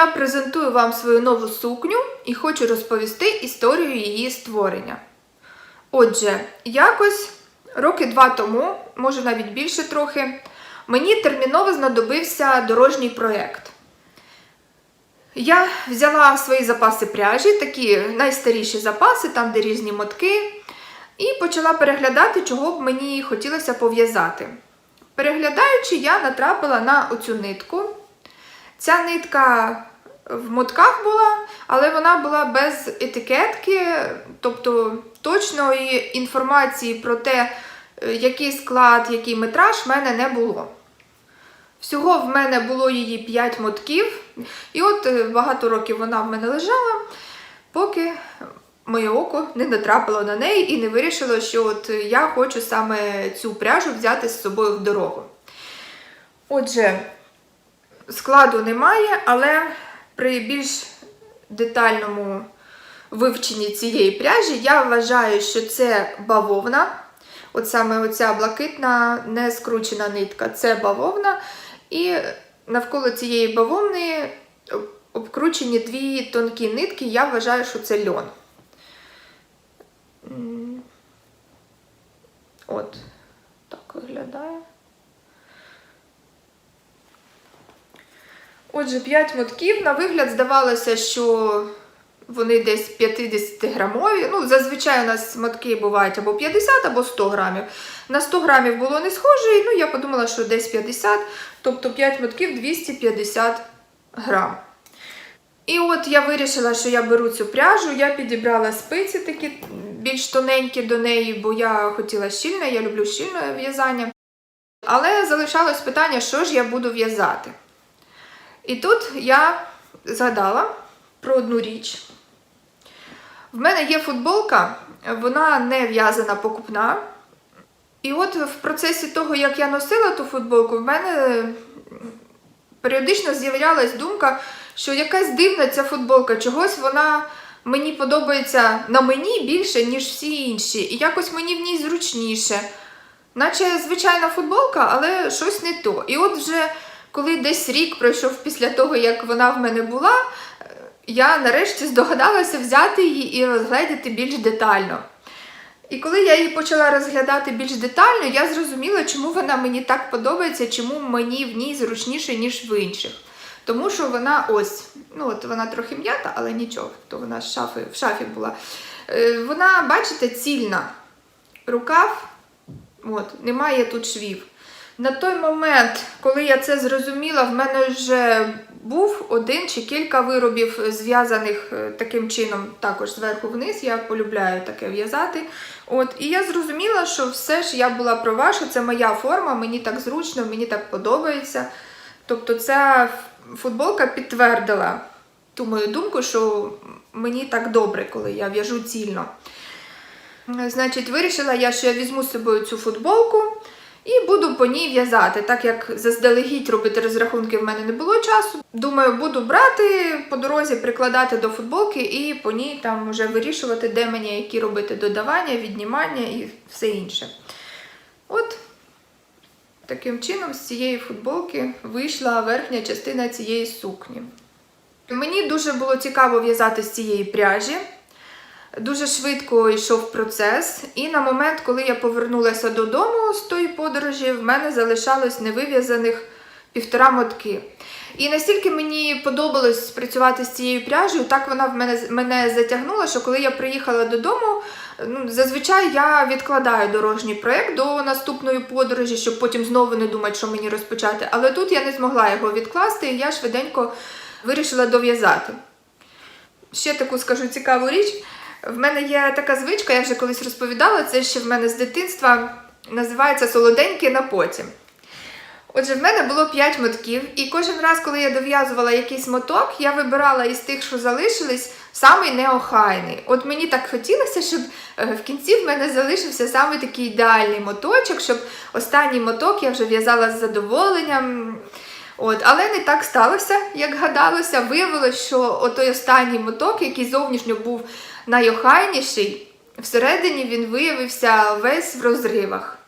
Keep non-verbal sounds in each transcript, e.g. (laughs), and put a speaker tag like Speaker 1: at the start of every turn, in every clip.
Speaker 1: я презентую вам свою нову сукню і хочу розповісти історію її створення. Отже, якось роки два тому, може навіть більше трохи, мені терміново знадобився дорожній проєкт. Я взяла свої запаси пряжі, такі найстаріші запаси, там де різні мотки, і почала переглядати, чого б мені хотілося пов'язати. Переглядаючи, я натрапила на оцю нитку. Ця нитка в мотках була, але вона була без етикетки, тобто точної інформації про те, е, який склад, який метраж в мене не було. Всього в мене було її 5 мотків, і от е, багато років вона в мене лежала, поки моє око не натрапило на неї і не вирішило, що от я хочу саме цю пряжу взяти з собою в дорогу. Отже, складу немає, але при більш детальному вивченні цієї пряжі я вважаю, що це бавовна. От саме оця блакитна не скручена нитка, це бавовна. І навколо цієї бавовни обкручені дві тонкі нитки, я вважаю, що це льон. От, так виглядає. Отже, 5 мотків. На вигляд здавалося, що вони десь 50 грамові. Ну, зазвичай у нас мотки бувають або 50, або 100 грамів. На 100 грамів було не схоже, ну, я подумала, що десь 50, тобто 5 мотків 250 грам. І от я вирішила, що я беру цю пряжу, я підібрала спиці такі більш тоненькі до неї, бо я хотіла щільне, я люблю щільне в'язання. Але залишалось питання, що ж я буду в'язати. І тут я згадала про одну річ. В мене є футболка, вона не в'язана покупна. І от в процесі того, як я носила ту футболку, в мене періодично з'являлась думка, що якась дивна ця футболка, чогось вона мені подобається на мені більше, ніж всі інші. І якось мені в ній зручніше. Наче звичайна футболка, але щось не то. І от вже коли десь рік пройшов після того, як вона в мене була, я нарешті здогадалася взяти її і розгледіти більш детально. І коли я її почала розглядати більш детально, я зрозуміла, чому вона мені так подобається, чому мені в ній зручніше, ніж в інших. Тому що вона ось, ну от вона трохи м'ята, але нічого, то вона з шафи, в шафі була. Е, Вона, бачите, цільна. Рукав, от, немає тут швів. На той момент, коли я це зрозуміла, в мене вже був один чи кілька виробів, зв'язаних е, таким чином, також зверху вниз. Я полюбляю таке в'язати. От, і я зрозуміла, що все ж я була права, що це моя форма, мені так зручно, мені так подобається. Тобто, ця футболка підтвердила ту мою думку, що мені так добре, коли я в'яжу цільно. Значить, вирішила я, що я візьму з собою цю футболку і буду по ній в'язати. Так як заздалегідь робити розрахунки в мене не було часу. Думаю, буду брати по дорозі, прикладати до футболки і по ній там вже вирішувати, де мені які робити додавання, віднімання і все інше. От таким чином з цієї футболки вийшла верхня частина цієї сукні. Мені дуже було цікаво в'язати з цієї пряжі. Дуже швидко йшов процес, і на момент, коли я повернулася додому з тої подорожі, в мене залишалось невив'язаних півтора мотки. І настільки мені подобалось працювати з цією пряжею, так вона в мене мене затягнула, що коли я приїхала додому, ну, зазвичай я відкладаю дорожній проєкт до наступної подорожі, щоб потім знову не думати, що мені розпочати. Але тут я не змогла його відкласти, і я швиденько вирішила дов'язати. Ще таку скажу цікаву річ. В мене є така звичка, я вже колись розповідала, це ще в мене з дитинства називається солоденьке на потім. Отже, в мене було 5 мотків, і кожен раз, коли я дов'язувала якийсь моток, я вибирала із тих, що залишились, самий неохайний. От мені так хотілося, щоб е, в кінці в мене залишився саме такий ідеальний моточок, щоб останній моток я вже в'язала з задоволенням. От, але не так сталося, як гадалося. Виявилось, що той останній моток, який зовнішньо був найохайніший, всередині він виявився весь в розривах.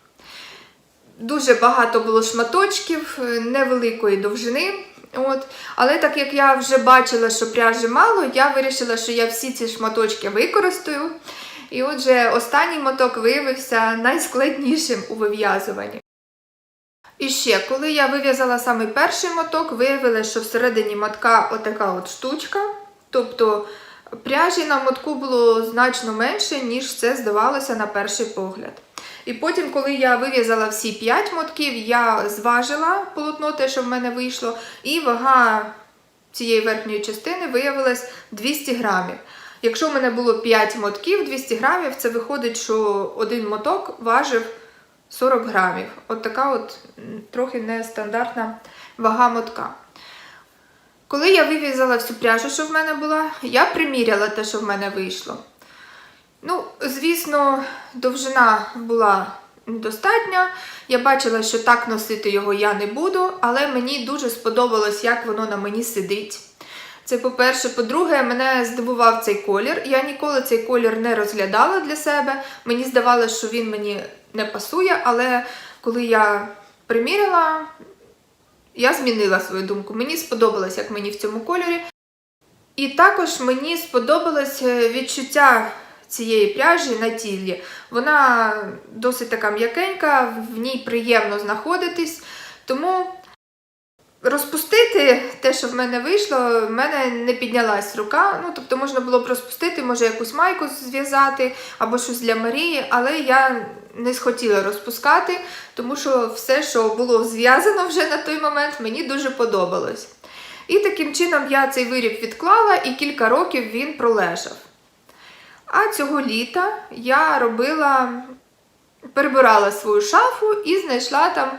Speaker 1: Дуже багато було шматочків невеликої довжини. От. Але так як я вже бачила, що пряжі мало, я вирішила, що я всі ці шматочки використаю. І отже, останній моток виявився найскладнішим у вив'язуванні. І ще, коли я вив'язала саме перший моток, виявилося, що всередині мотка отака от штучка. Тобто пряжі на мотку було значно менше, ніж це здавалося на перший погляд. І потім, коли я вив'язала всі 5 мотків, я зважила полотно, те, що в мене вийшло, і вага цієї верхньої частини виявилась 200 грамів. Якщо в мене було 5 мотків, 200 грамів, це виходить, що один моток важив 40 грамів. От така от трохи нестандартна вага мотка. Коли я вив'язала всю пряжу, що в мене була, я приміряла те, що в мене вийшло. Ну, звісно, довжина була достатня. Я бачила, що так носити його я не буду, але мені дуже сподобалось, як воно на мені сидить. Це по-перше. По-друге, мене здивував цей колір. Я ніколи цей колір не розглядала для себе. Мені здавалося, що він мені не пасує, але коли я приміряла, я змінила свою думку. Мені сподобалось, як мені в цьому кольорі. І також мені сподобалось е, відчуття цієї пряжі на тілі. Вона досить така м'якенька, в ній приємно знаходитись. Тому розпустити те, що в мене вийшло, в мене не піднялась рука. Ну, тобто можна було б розпустити, може якусь майку зв'язати або щось для Марії, але я не схотіла розпускати, тому що все, що було зв'язано вже на той момент, мені дуже подобалось. І таким чином я цей виріб відклала і кілька років він пролежав. А цього літа я робила, перебирала свою шафу і знайшла там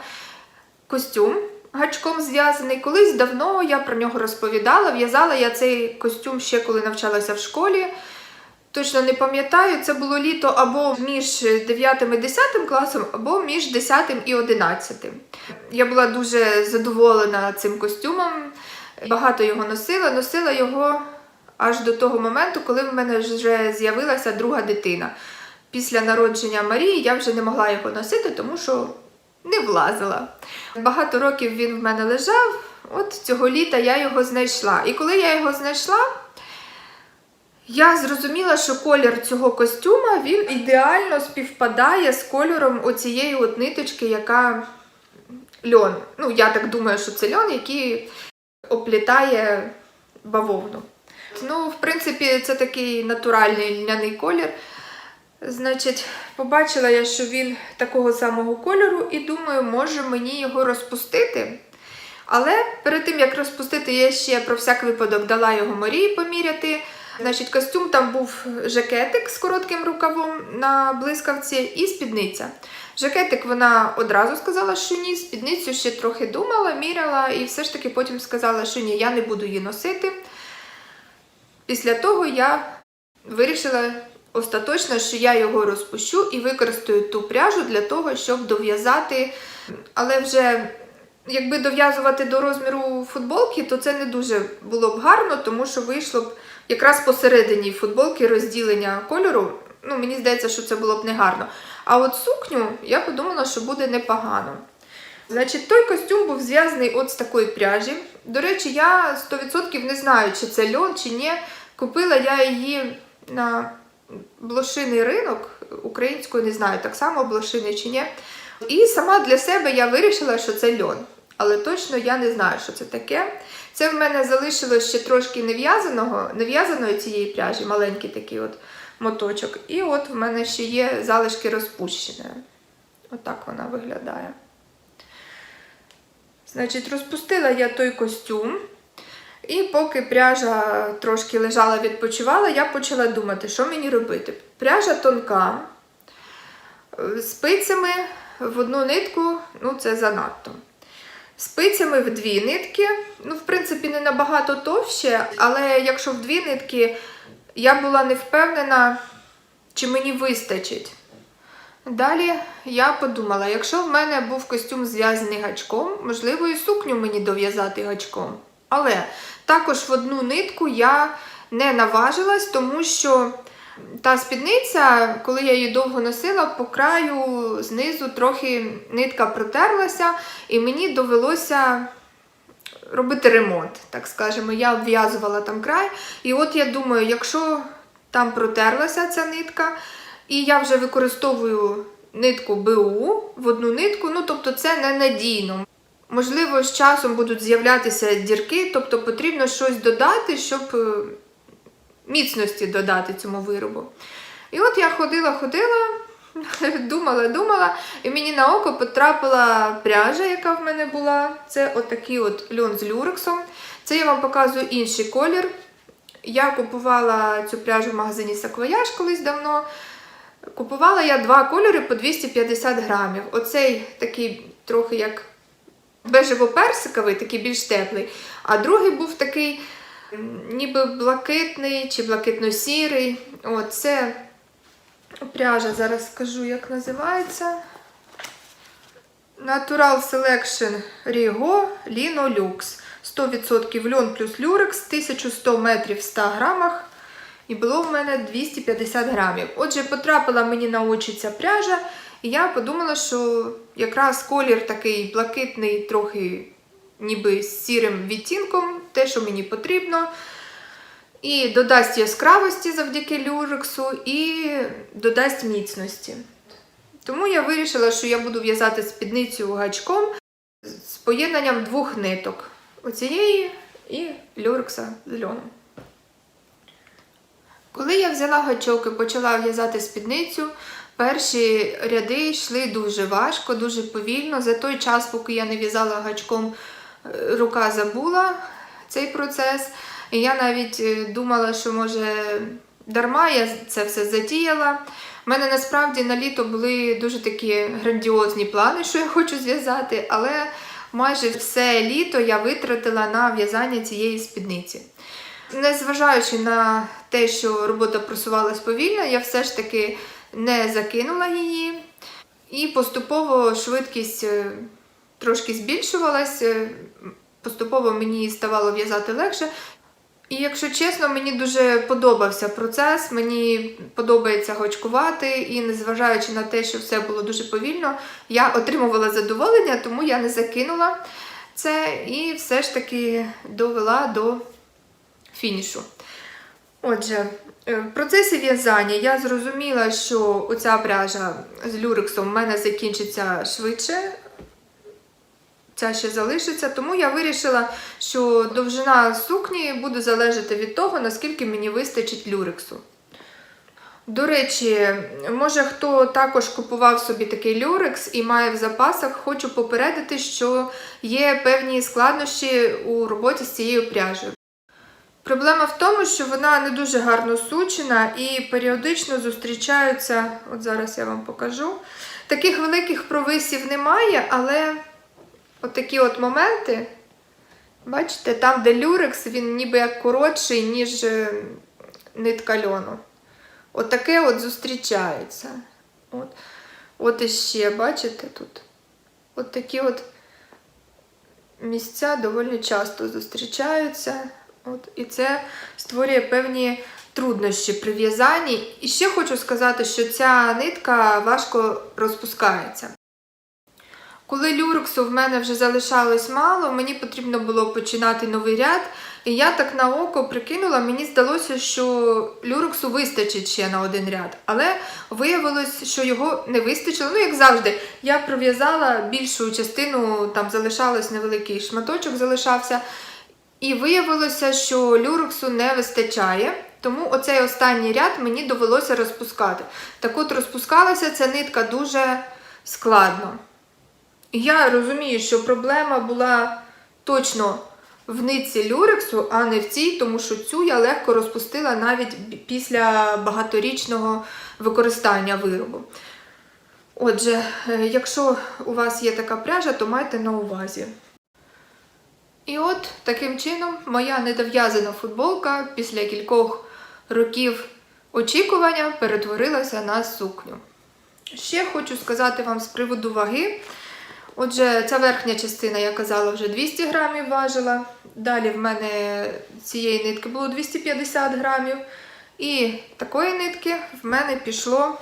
Speaker 1: костюм гачком зв'язаний. Колись давно я про нього розповідала. В'язала я цей костюм ще коли навчалася в школі. Точно не пам'ятаю, це було літо або між 9 і 10 класом, або між 10 і 11. Я була дуже задоволена цим костюмом, багато його носила. Носила його аж до того моменту, коли в мене вже з'явилася друга дитина. Після народження Марії я вже не могла його носити, тому що не влазила. Багато років він в мене лежав, от цього літа я його знайшла. І коли я його знайшла, я зрозуміла, що колір цього костюма він ідеально співпадає з кольором оцієї от ниточки, яка льон. Ну, я так думаю, що це льон, який оплітає бавовну. Ну, в принципі, це такий натуральний льняний колір. Значить, побачила я, що він такого самого кольору, і думаю, може мені його розпустити. Але перед тим, як розпустити, я ще про всяк випадок дала його Марії поміряти. Значить, костюм там був жакетик з коротким рукавом на блискавці і спідниця. Жакетик вона одразу сказала, що ні, спідницю ще трохи думала, міряла, і все ж таки потім сказала, що ні, я не буду її носити. Після того я вирішила остаточно, що я його розпущу і використаю ту пряжу для того, щоб дов'язати. Але вже якби дов'язувати до розміру футболки, то це не дуже було б гарно, тому що вийшло б якраз посередині футболки розділення кольору. Ну, мені здається, що це було б не гарно. А от сукню я подумала, що буде непогано. Значить, той костюм був зв'язаний от з такої пряжі. До речі, я 100% не знаю, чи це льон, чи ні. Купила я її на блошиний ринок, українською не знаю, так само блошиний чи ні. І сама для себе я вирішила, що це льон. Але точно я не знаю, що це таке. Це в мене залишилось ще трошки нев'язаного, нев'язаної цієї пряжі, маленький такий от моточок. І от в мене ще є залишки розпущеної. Отак вона виглядає. Значить, розпустила я той костюм. І поки пряжа трошки лежала, відпочивала, я почала думати, що мені робити. Пряжа тонка, е, спицями в одну нитку, ну це занадто. Спицями в дві нитки, ну, в принципі, не набагато товще, але якщо в дві нитки, я була не впевнена, чи мені вистачить. Далі я подумала, якщо в мене був костюм зв'язаний гачком, можливо, і сукню мені дов'язати гачком. Але також в одну нитку я не наважилась, тому що та спідниця, коли я її довго носила, по краю знизу трохи нитка протерлася, і мені довелося робити ремонт, так скажемо. Я обв'язувала там край. І от я думаю, якщо там протерлася ця нитка, і я вже використовую нитку БУ в одну нитку, ну тобто це ненадійно. Можливо, з часом будуть з'являтися дірки, тобто потрібно щось додати, щоб е, міцності додати цьому виробу. І от я ходила, ходила, (laughs) думала, думала, і мені на око потрапила пряжа, яка в мене була. Це отакий от льон з люрексом. Це я вам показую інший колір. Я купувала цю пряжу в магазині Саквояж колись давно. Купувала я два кольори по 250 грамів. Оцей такий трохи як бежево-персиковий, такий більш теплий, а другий був такий ніби блакитний чи блакитно-сірий. От, це пряжа, зараз скажу, як називається. Natural Selection Rigo Lino Lux. 100% льон плюс люрекс, 1100 метрів в 100 грамах. І було в мене 250 грамів. Отже, потрапила мені на очі ця пряжа, і я подумала, що якраз колір такий блакитний, трохи ніби з сірим відтінком, те, що мені потрібно. І додасть яскравості завдяки люрексу, і додасть міцності. Тому я вирішила, що я буду в'язати спідницю гачком з поєднанням двох ниток: оцієї і люрекса з. Коли я взяла гачок і почала в'язати спідницю, перші ряди йшли дуже важко, дуже повільно. За той час, поки я не в'язала гачком, е, рука забула цей процес. І я навіть е, думала, що може дарма я це все затіяла. У мене насправді на літо були дуже такі грандіозні плани, що я хочу зв'язати, але майже все літо я витратила на в'язання цієї спідниці. Незважаючи на те, що робота просувалась повільно, я все ж таки не закинула її. І поступово швидкість е, трошки збільшувалась, е, поступово мені ставало в'язати легше. І якщо чесно, мені дуже подобався процес, мені подобається гочкувати, і незважаючи на те, що все було дуже повільно, я отримувала задоволення, тому я не закинула це і все ж таки довела до фінішу. Отже, е, в процесі в'язання я зрозуміла, що оця пряжа з люрексом в мене закінчиться швидше. Ця ще залишиться, тому я вирішила, що довжина сукні буде залежати від того, наскільки мені вистачить люрексу. До речі, може хто також купував собі такий люрекс і має в запасах, хочу попередити, що є певні складнощі у роботі з цією пряжею. Проблема в тому, що вона не дуже гарно сучена і періодично зустрічаються, от зараз я вам покажу. Таких великих провисів немає, але отакі от моменти, бачите, там, де люрекс, він ніби як коротший, ніж е, нитка льону. От таке от зустрічається. От, от іще, бачите тут? От такі от місця доволі часто зустрічаються. От, і це створює певні труднощі при в'язанні. І ще хочу сказати, що ця нитка важко розпускається. Коли люрексу в мене вже залишалось мало, мені потрібно було починати новий ряд. І я так на око прикинула, мені здалося, що люрексу вистачить ще на один ряд. Але виявилось, що його не вистачило. Ну, як завжди, я пров'язала більшу частину, там залишалось невеликий шматочок, залишався. І виявилося, що люрексу не вистачає, тому оцей останній ряд мені довелося розпускати. Так от розпускалася ця нитка дуже складно. Я розумію, що проблема була точно в нитці люрексу, а не в цій, тому що цю я легко розпустила навіть після багаторічного використання виробу. Отже, е, якщо у вас є така пряжа, то майте на увазі. І от таким чином моя недов'язана футболка після кількох років очікування перетворилася на сукню. Ще хочу сказати вам з приводу ваги. Отже, ця верхня частина, я казала, вже 200 грамів важила. Далі в мене цієї нитки було 250 грамів. І такої нитки в мене пішло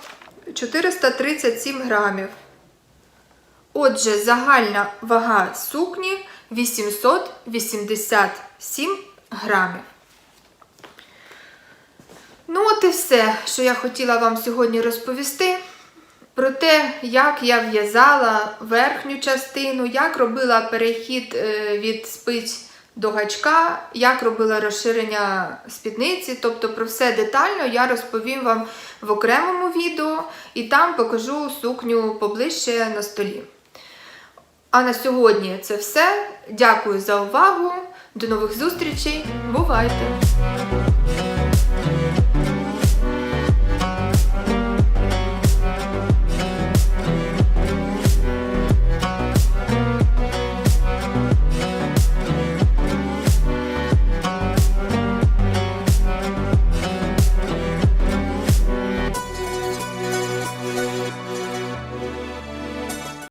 Speaker 1: 437 грамів. Отже, загальна вага сукні 887 грамів. Ну, от і все, що я хотіла вам сьогодні розповісти про те, як я в'язала верхню частину, як робила перехід е, від спиць до гачка, як робила розширення спідниці. Тобто про все детально я розповім вам в окремому відео і там покажу сукню поближче на столі. А на сьогодні це все. Дякую за увагу. До нових зустрічей. Бувайте!